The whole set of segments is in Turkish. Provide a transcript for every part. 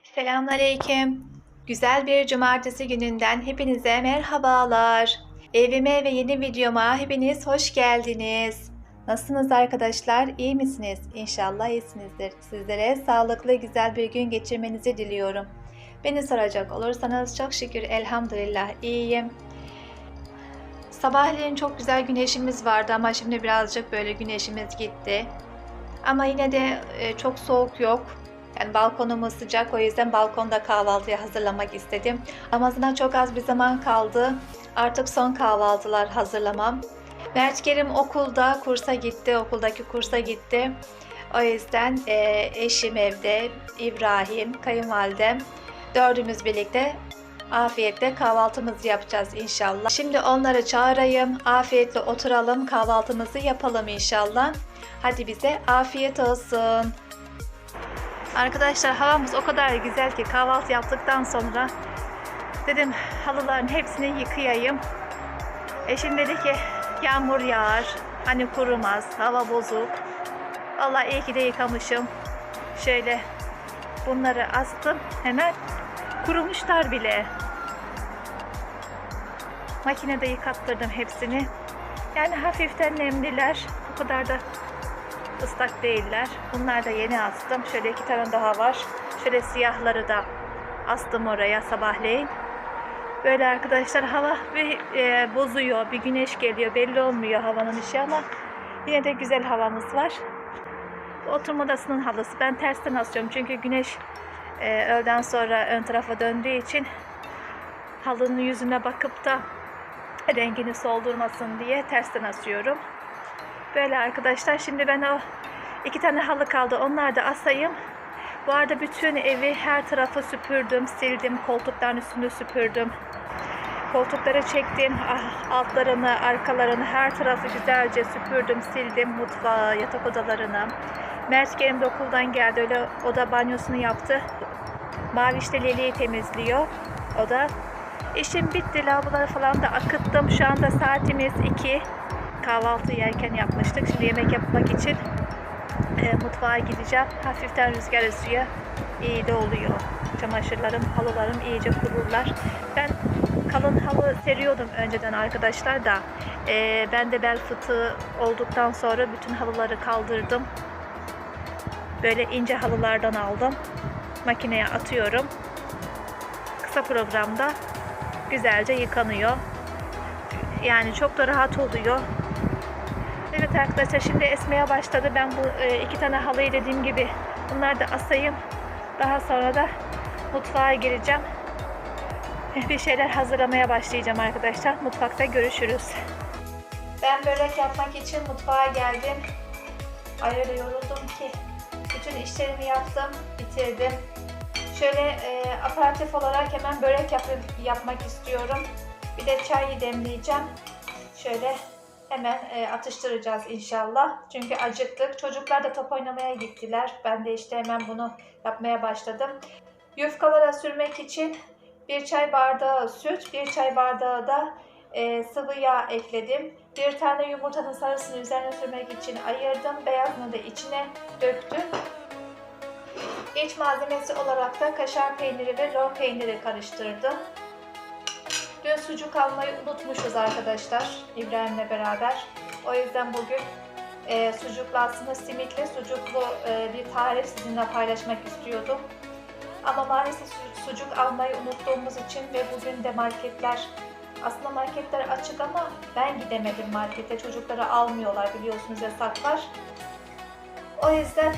Selamünaleyküm. Güzel bir cumartesi gününden hepinize merhabalar. Evime ve yeni videoma hepiniz hoş geldiniz. Nasılsınız arkadaşlar? İyi misiniz? İnşallah iyisinizdir. Sizlere sağlıklı güzel bir gün geçirmenizi diliyorum. Beni soracak olursanız çok şükür elhamdülillah iyiyim. Sabahleyin çok güzel güneşimiz vardı ama şimdi birazcık böyle güneşimiz gitti. Ama yine de e, çok soğuk yok. Yani balkonumuz sıcak o yüzden balkonda kahvaltıyı hazırlamak istedim. Ramazana çok az bir zaman kaldı. Artık son kahvaltılar hazırlamam. Mert Kerim okulda kursa gitti, okuldaki kursa gitti. O yüzden e, eşim evde, İbrahim, kayınvalidem dördümüz birlikte afiyetle kahvaltımızı yapacağız inşallah. Şimdi onları çağırayım, afiyetle oturalım, kahvaltımızı yapalım inşallah. Hadi bize afiyet olsun. Arkadaşlar havamız o kadar güzel ki kahvaltı yaptıktan sonra dedim halıların hepsini yıkayayım. Eşim dedi ki yağmur yağar, hani kurumaz, hava bozuk. Vallahi iyi ki de yıkamışım. Şöyle bunları astım hemen kurumuşlar bile. Makinede yıkattırdım hepsini. Yani hafiften nemliler. O kadar da ıslak değiller. Bunlar da yeni astım. Şöyle iki tane daha var. Şöyle siyahları da astım oraya sabahleyin. Böyle arkadaşlar hava bir e, bozuyor. Bir güneş geliyor. Belli olmuyor havanın işi ama yine de güzel havamız var. Oturma odasının halısı. Ben tersten asıyorum. Çünkü güneş e, öğleden sonra ön tarafa döndüğü için halının yüzüne bakıp da rengini soldurmasın diye tersten asıyorum. Böyle arkadaşlar şimdi ben o iki tane halı kaldı onları da asayım. Bu arada bütün evi her tarafı süpürdüm, sildim, koltukların üstünü süpürdüm. Koltukları çektim, ah, altlarını, arkalarını, her tarafı güzelce süpürdüm, sildim mutfağı, yatak odalarını. Mert Kerim okuldan geldi, öyle oda banyosunu yaptı. Mavi işte Leli'yi temizliyor. O da işim bitti, lavaboları falan da akıttım. Şu anda saatimiz 2 kahvaltı yerken yapmıştık. Şimdi yemek yapmak için e, mutfağa gideceğim. Hafiften rüzgar esiyor. İyi de oluyor. Çamaşırlarım, halılarım iyice kururlar. Ben kalın halı seriyordum önceden arkadaşlar da. E, ben de bel fıtığı olduktan sonra bütün halıları kaldırdım. Böyle ince halılardan aldım. Makineye atıyorum. Kısa programda güzelce yıkanıyor. Yani çok da rahat oluyor. Evet arkadaşlar şimdi esmeye başladı. Ben bu e, iki tane halıyı dediğim gibi bunları da asayım. Daha sonra da mutfağa gireceğim. Bir şeyler hazırlamaya başlayacağım arkadaşlar. Mutfakta görüşürüz. Ben börek yapmak için mutfağa geldim. Ay öyle yoruldum ki. Bütün işlerimi yaptım, bitirdim. Şöyle e, aparatif olarak hemen börek yap yapmak istiyorum. Bir de çay demleyeceğim. Şöyle hemen e, atıştıracağız inşallah. Çünkü acıktık. Çocuklar da top oynamaya gittiler. Ben de işte hemen bunu yapmaya başladım. Yufkalara sürmek için bir çay bardağı süt, bir çay bardağı da e, sıvı yağ ekledim. Bir tane yumurtanın sarısını üzerine sürmek için ayırdım. Beyazını da içine döktüm. İç malzemesi olarak da kaşar peyniri ve lor peyniri karıştırdım. Dün sucuk almayı unutmuşuz arkadaşlar İbrahim'le beraber. O yüzden bugün e, sucuklu aslında simitli sucuklu e, bir tarif sizinle paylaşmak istiyordum. Ama maalesef su- sucuk almayı unuttuğumuz için ve bugün de marketler aslında marketler açık ama ben gidemedim markete. Çocukları almıyorlar biliyorsunuz yasak var. O yüzden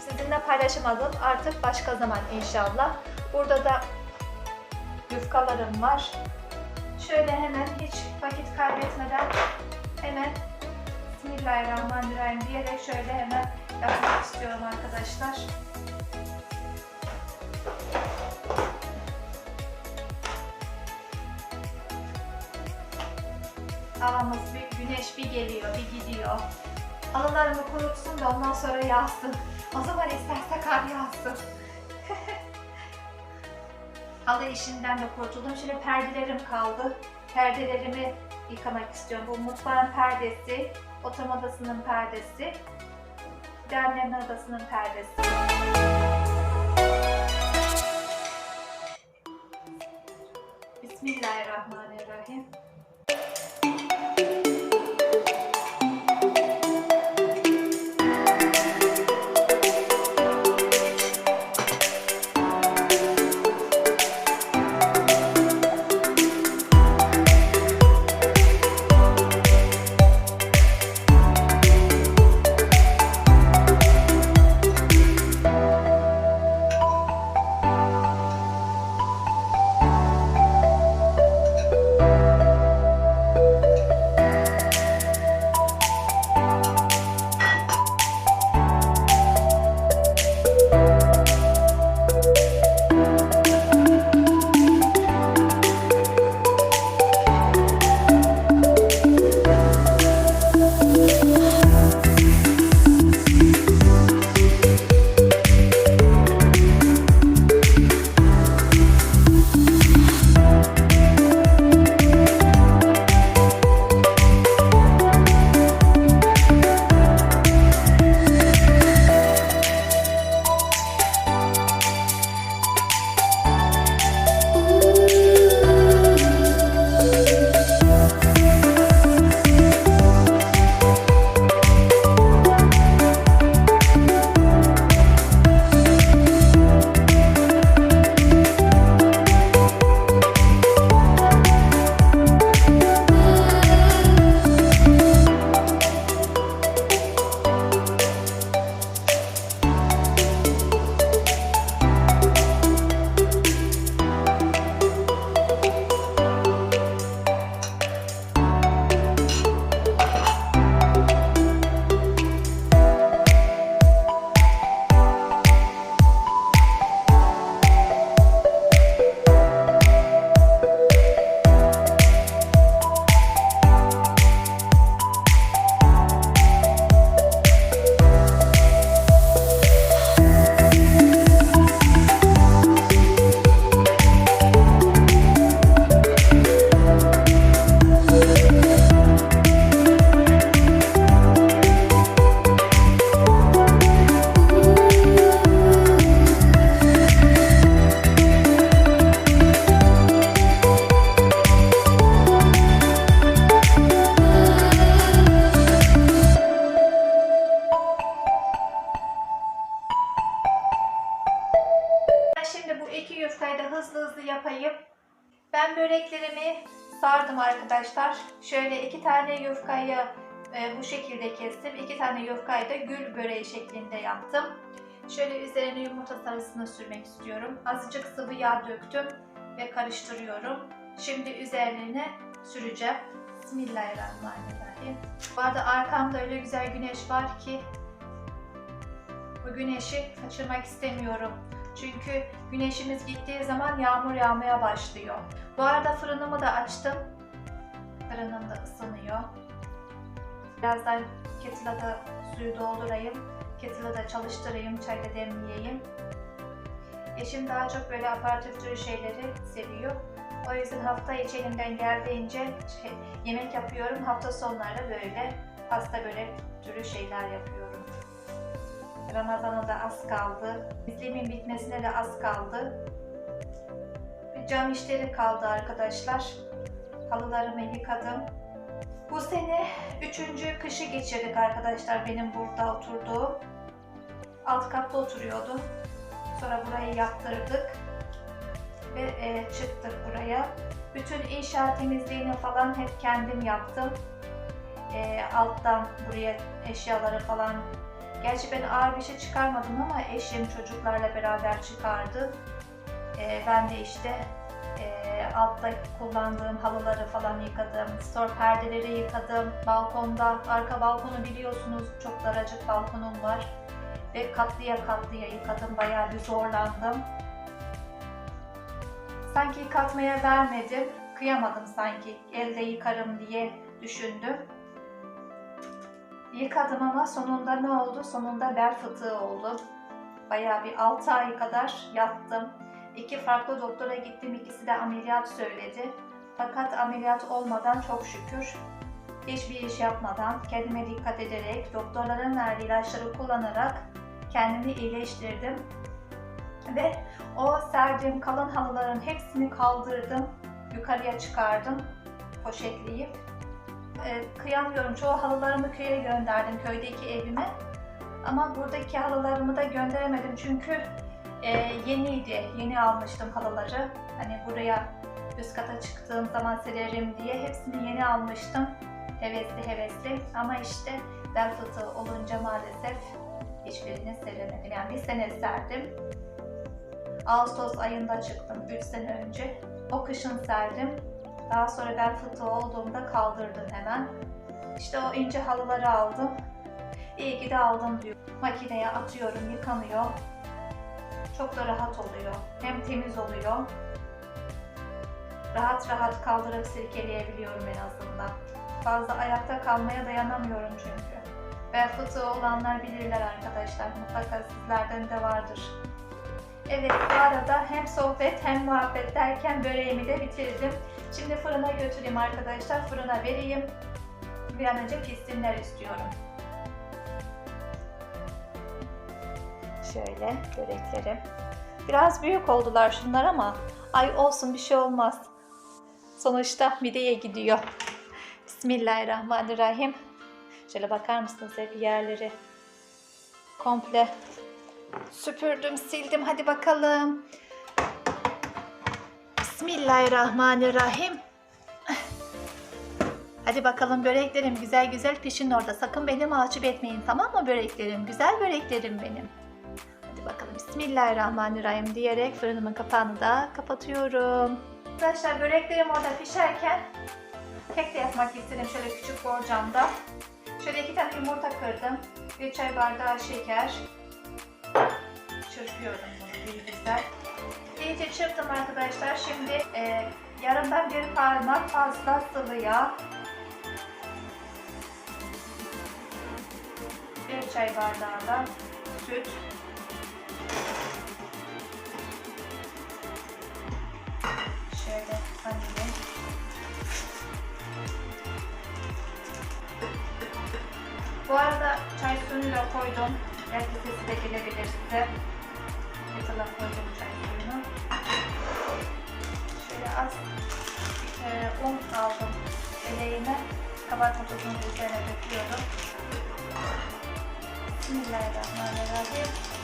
sizinle paylaşamadım. Artık başka zaman inşallah. Burada da yufkalarım var. Şöyle hemen hiç vakit kaybetmeden hemen Bismillahirrahmanirrahim diyerek şöyle hemen yapmak istiyorum arkadaşlar. Havamız bir güneş bir geliyor bir gidiyor. Halılarımı kurutsun da ondan sonra yağsın. O zaman isterse kar yağsın. Halı işinden de kurtuldum. Şimdi perdelerim kaldı. Perdelerimi yıkamak istiyorum. Bu mutfağın perdesi, oturma odasının perdesi, demlerin odasının perdesi. Bismillahirrahmanirrahim. Sardım arkadaşlar. Şöyle iki tane yufkayı e, bu şekilde kestim. İki tane yufkayı da gül böreği şeklinde yaptım. Şöyle üzerine yumurta sarısını sürmek istiyorum. Azıcık sıvı yağ döktüm ve karıştırıyorum. Şimdi üzerine süreceğim. Bismillahirrahmanirrahim. Bu arada arkamda öyle güzel güneş var ki bu güneşi kaçırmak istemiyorum. Çünkü güneşimiz gittiği zaman yağmur yağmaya başlıyor. Bu arada fırınımı da açtım. Fırınım da ısınıyor. Birazdan kettle'a da suyu doldurayım. Kettle'ı da çalıştırayım, çay da demleyeyim. Eşim daha çok böyle aparatif türü şeyleri seviyor. O yüzden hafta içi geldiğince şey, yemek yapıyorum. Hafta sonları böyle pasta börek türü şeyler yapıyorum. Ramazan'a da az kaldı. İzlemin bitmesine de az kaldı. Cam işleri kaldı arkadaşlar. Halılarımı yıkadım. Bu sene üçüncü kışı geçirdik arkadaşlar benim burada oturduğum. Alt katta oturuyordum. Sonra burayı yaptırdık. Ve e, çıktık buraya. Bütün inşaat temizliğini falan hep kendim yaptım. E, alttan buraya eşyaları falan Gerçi ben ağır bir şey çıkarmadım ama eşim çocuklarla beraber çıkardı. Ee, ben de işte e, altta kullandığım halıları falan yıkadım. Store perdeleri yıkadım. Balkonda, arka balkonu biliyorsunuz çok daracık balkonum var. Ve katlıya katlıya yıkadım. Bayağı bir zorlandım. Sanki yıkatmaya vermedim. Kıyamadım sanki elde yıkarım diye düşündüm. Yıkadım ama sonunda ne oldu? Sonunda bel fıtığı oldu. Bayağı bir 6 ay kadar yattım. İki farklı doktora gittim. İkisi de ameliyat söyledi. Fakat ameliyat olmadan çok şükür hiçbir iş yapmadan, kendime dikkat ederek, doktorların verdiği ilaçları kullanarak kendimi iyileştirdim. Ve o serdiğim kalın halıların hepsini kaldırdım. yukarıya çıkardım poşetleyip. Ee, kıyamıyorum. Çoğu halılarımı köye gönderdim köydeki evime. Ama buradaki halılarımı da gönderemedim çünkü e, yeniydi. Yeni almıştım halıları. Hani buraya üst kata çıktığım zaman sererim diye hepsini yeni almıştım. Hevesli hevesli ama işte bel fıtığı olunca maalesef hiçbirini seremedim. Yani bir sene serdim. Ağustos ayında çıktım 3 sene önce. O kışın serdim. Daha sonra bel fıtığı olduğumda kaldırdım hemen. İşte o ince halıları aldım. İyi ki de aldım diyor. Makineye atıyorum, yıkanıyor. Çok da rahat oluyor. Hem temiz oluyor. Rahat rahat kaldırıp silkeleyebiliyorum en azından. Fazla ayakta kalmaya dayanamıyorum çünkü. Fıtığı olanlar bilirler arkadaşlar. Mutlaka sizlerden de vardır. Evet bu arada hem sohbet hem muhabbet derken böreğimi de bitirdim. Şimdi fırına götüreyim arkadaşlar. Fırına vereyim. Bir an önce pişsinler istiyorum. Şöyle böreklerim. Biraz büyük oldular şunlar ama ay olsun bir şey olmaz. Sonuçta mideye gidiyor. Bismillahirrahmanirrahim. Şöyle bakar mısınız hep yerleri komple süpürdüm, sildim. Hadi bakalım. Bismillahirrahmanirrahim. Hadi bakalım böreklerim güzel güzel pişin orada. Sakın beni mahcup etmeyin tamam mı böreklerim? Güzel böreklerim benim. Hadi bakalım Bismillahirrahmanirrahim diyerek fırınımın kapağını da kapatıyorum. Arkadaşlar böreklerim orada pişerken kek de yapmak istedim şöyle küçük borcamda. Şöyle iki tane yumurta kırdım. Bir çay bardağı şeker. Çırpıyorum bunu bir güzel. İyice çırptım arkadaşlar. Şimdi e, yarımdan bir parmak fazla sıvı yağ. Bir çay bardağı da süt. Vanilya. Bu arada çay suyunu da koydum. Belki sesi de gelebilir size. Kettle'a koydum çay suyunu. Şöyle az e, un aldım eleğine. Kabartma tozunu üzerine döküyorum. Bismillahirrahmanirrahim.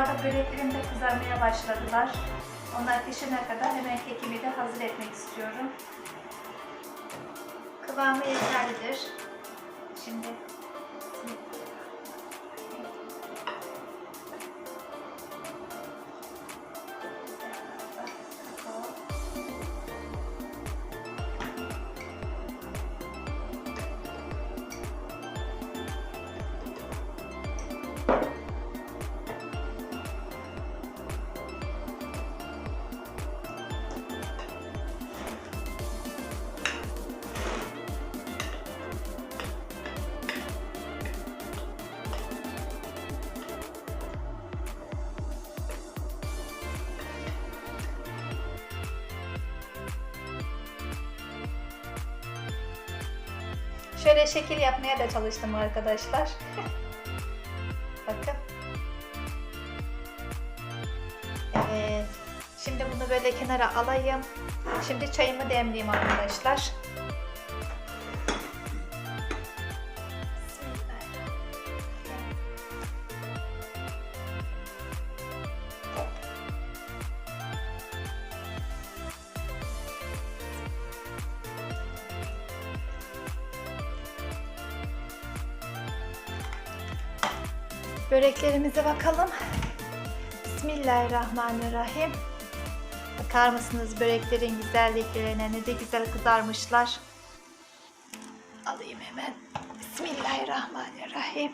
Bu arada böreklerim de kızarmaya başladılar. Onlar pişene kadar hemen kekimi de hazır etmek istiyorum. Kıvamı yeterlidir. Şimdi Şöyle şekil yapmaya da çalıştım arkadaşlar. Bakın. Evet. Şimdi bunu böyle kenara alayım. Şimdi çayımı demleyeyim arkadaşlar. Böreklerimize bakalım. Bismillahirrahmanirrahim. Bakar mısınız böreklerin güzelliklerine ne de güzel kızarmışlar. Alayım hemen. Bismillahirrahmanirrahim.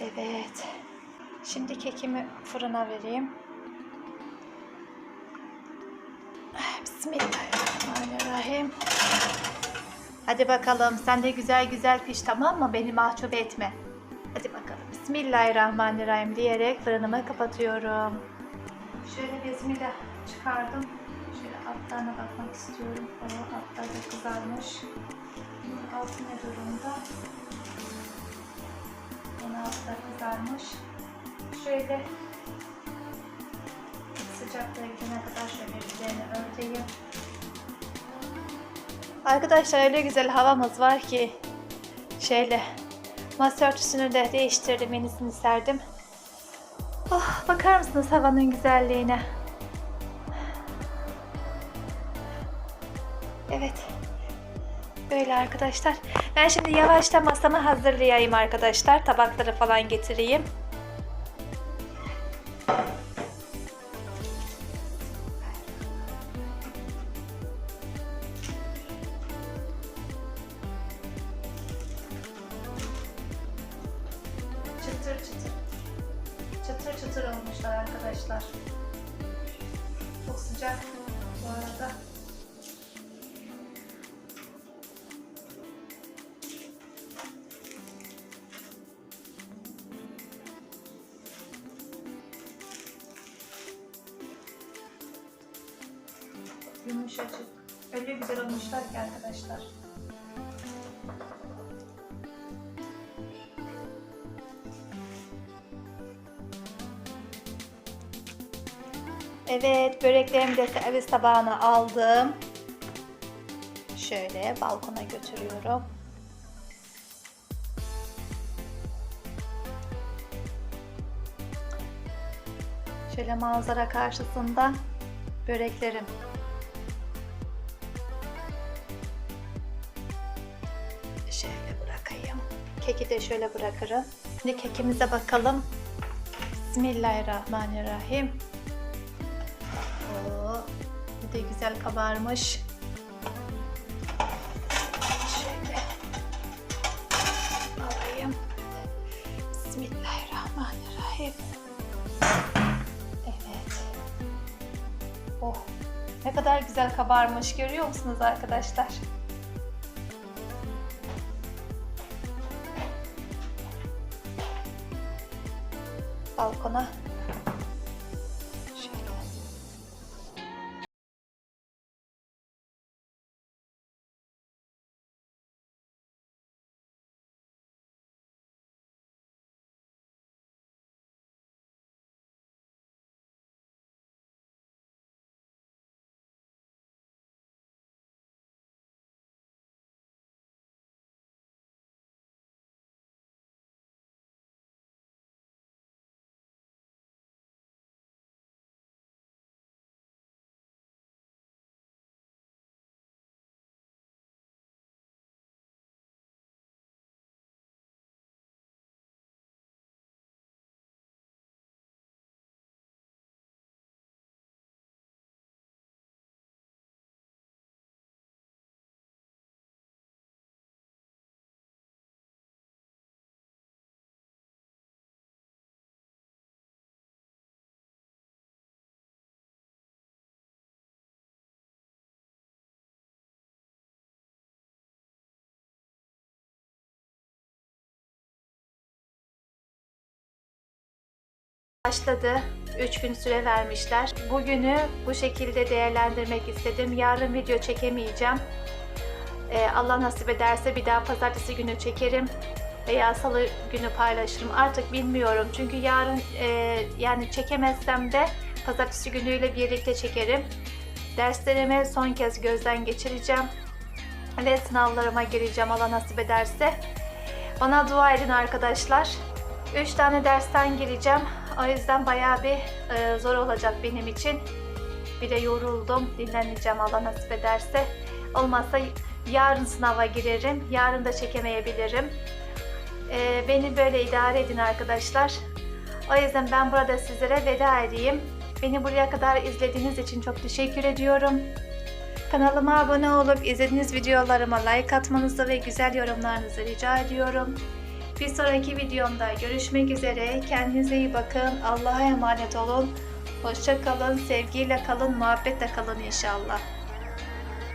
Evet. Şimdi kekimi fırına vereyim. Bismillahirrahmanirrahim. Hadi bakalım sen de güzel güzel piş tamam mı? Beni mahcup etme. Hadi bakalım. Bismillahirrahmanirrahim diyerek fırınımı kapatıyorum. Şöyle bezimi de çıkardım. Şöyle altlarına bakmak istiyorum. O altlar da kızarmış. Altı ne durumda? Bunun da kızarmış. Şöyle sıcaklığa gidene kadar şöyle üzerini örteyim. Arkadaşlar öyle güzel havamız var ki şöyle masa örtüsünü de değiştirdim yenisini serdim. Oh, bakar mısınız havanın güzelliğine? Evet. Böyle arkadaşlar. Ben şimdi yavaştan masamı hazırlayayım arkadaşlar. Tabakları falan getireyim. Arkadaşlar. Çok sıcak bu arada. Evet, böreklerimi de servis tabağına aldım. Şöyle balkona götürüyorum. Şöyle manzara karşısında böreklerim. Şöyle bırakayım. Keki de şöyle bırakırım. Şimdi kekimize bakalım. Bismillahirrahmanirrahim. Da güzel kabarmış. Oh, ne kadar güzel kabarmış görüyor musunuz arkadaşlar? Balkona başladı. 3 gün süre vermişler. Bugünü bu şekilde değerlendirmek istedim. Yarın video çekemeyeceğim. Ee, Allah nasip ederse bir daha pazartesi günü çekerim veya salı günü paylaşırım. Artık bilmiyorum. Çünkü yarın e, yani çekemezsem de pazartesi günüyle birlikte çekerim. Derslerimi son kez gözden geçireceğim ve sınavlarıma gireceğim Allah nasip ederse. Bana dua edin arkadaşlar. 3 tane dersten gireceğim. O yüzden bayağı bir e, zor olacak benim için. Bir de yoruldum. Dinleneceğim Allah nasip ederse. Olmazsa yarın sınava girerim. Yarın da çekemeyebilirim. E, beni böyle idare edin arkadaşlar. O yüzden ben burada sizlere veda edeyim. Beni buraya kadar izlediğiniz için çok teşekkür ediyorum. Kanalıma abone olup izlediğiniz videolarıma like atmanızı ve güzel yorumlarınızı rica ediyorum. Bir sonraki videomda görüşmek üzere. Kendinize iyi bakın. Allah'a emanet olun. Hoşça kalın. Sevgiyle kalın. Muhabbetle kalın inşallah.